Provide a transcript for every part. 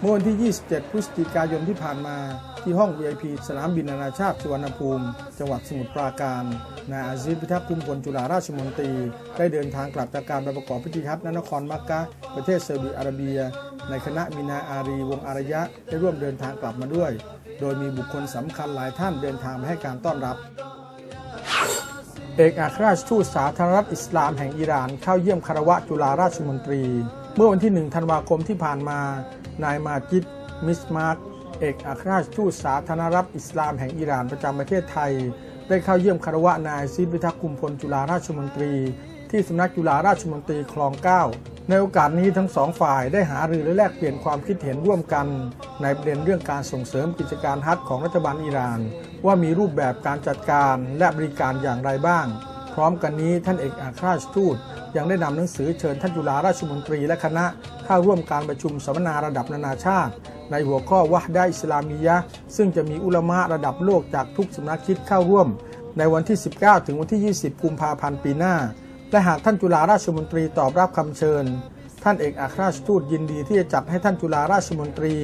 เมื่อวันที่ 27 พฤศจิกายนที่ผ่านมา ที่ห้อง VIP สนามบินนานาชาติสุวรรณภูมิ จังหวัดสมุทรปราการ นายอาซิพิทักษ์คุมพลจุฬาราชมนตรี ได้เดินทางกลับจากการไปประกอบพิธีฮัจญนครมักกะ ประเทศเซาอุดิอาระเบีย ในคณะมินาอารี วงอารยะ ได้ร่วมเดินทางกลับมาด้วย โดยมีบุคคลสำคัญหลายท่านเดินทางมาให้การต้อนรับเอกอัครราชทูตสาธารณรัฐอิสลามแห่งอิหร่านเข้าเยี่ยมคารวะจุฬาราชมนตรี เมื่อวันที่ 1 ธันวาคมที่ผ่านมา นายมาจิดมิสมาร์กเอกอัครราชทูตสาธารณรัฐอิสลามแห่งอิหร่านประจำประเทศไทย ได้เข้าเยี่ยมคารวะนายซีดพิทักษ์คุมพลจุฬาราชมนตรี ที่สำนักจุฬาราชมนตรีคลองเก้าในโอกาสนี้ทั้งสองฝ่ายได้หารือและแลกเปลี่ยนความคิดเห็นร่วมกัน ในประเด็นเรื่องการส่งเสริมกิจการฮัจญ์ของรัฐบาลอิหร่าน ว่ามีรูปแบบการจัดการและบริการอย่างไรบ้าง พร้อมกันนี้ท่านเอกอัครราชทูตยังได้นำหนังสือเชิญท่านจุฬาราชมนตรีและคณะเข้าร่วมการประชุมสัมมนาระดับนานาชาติ ในหัวข้อวะฮ์ดะอิสลามียะซึ่งจะมีอุลามะระดับโลกจากทุกสำนักคิดเข้าร่วม ในวันที่ 19 ถึงวันที่ 20 กุมภาพันธ์ปีหน้า และหากท่านจุฬาราชมนตรีตอบรับคำเชิญ ท่านเอกอัครราชทูตยินดีที่จะจัดให้ท่านจุฬาราชมนตรี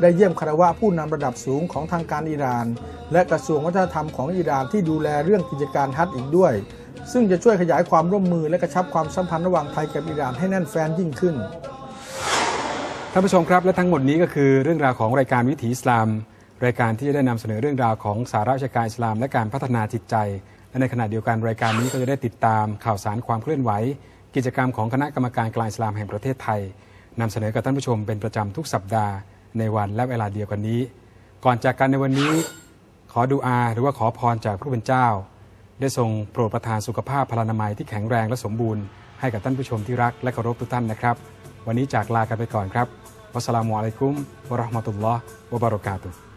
ได้เยี่ยมคารวะผู้นำระดับสูงของทางการอิหร่าน และกระทรวงวัฒนธรรมของอิหร่านที่ดูแลเรื่องกิจการฮัจญ์อีกด้วย ซึ่งจะช่วยขยายความร่วมมือและกระชับความสัมพันธ์ระหว่างไทยกับอิหร่านให้แน่นแฟนยิ่งขึ้น ท่านผู้ชมครับและทั้งหมดนี้ก็คือเรื่องราวของรายการวิถีอิสลาม รายการที่จะได้นำเสนอเรื่องราวของสาระวิชาการอิสลาม และการพัฒนาจิตใจ และในขณะเดียวกันรายการนี้ก็จะได้ติดตามข่าวสารความเคลื่อนไหว กิจกรรมของคณะกรรมการกลางอิสลามแห่งประเทศไทยนำเสนอกับท่านผู้ชมเป็นประจำทุกสัปดาห์ในวันและเวลาเดียวกันนี้ ก่อนจากกันในวันนี้ ขอดูอาหรือว่าขอพรจากพระผู้เป็นเจ้า ได้ทรงโปรดประทานสุขภาพพลานามัยที่แข็งแรงและสมบูรณ์ให้กับท่านผู้ชมที่รักและเคารพทุกท่านนะครับ วันนี้จากลากันไปก่อนครับวัสสลามุอะลัยกุมวะราะห์มะตุลลอฮ์วะบะรอกาตุฮ์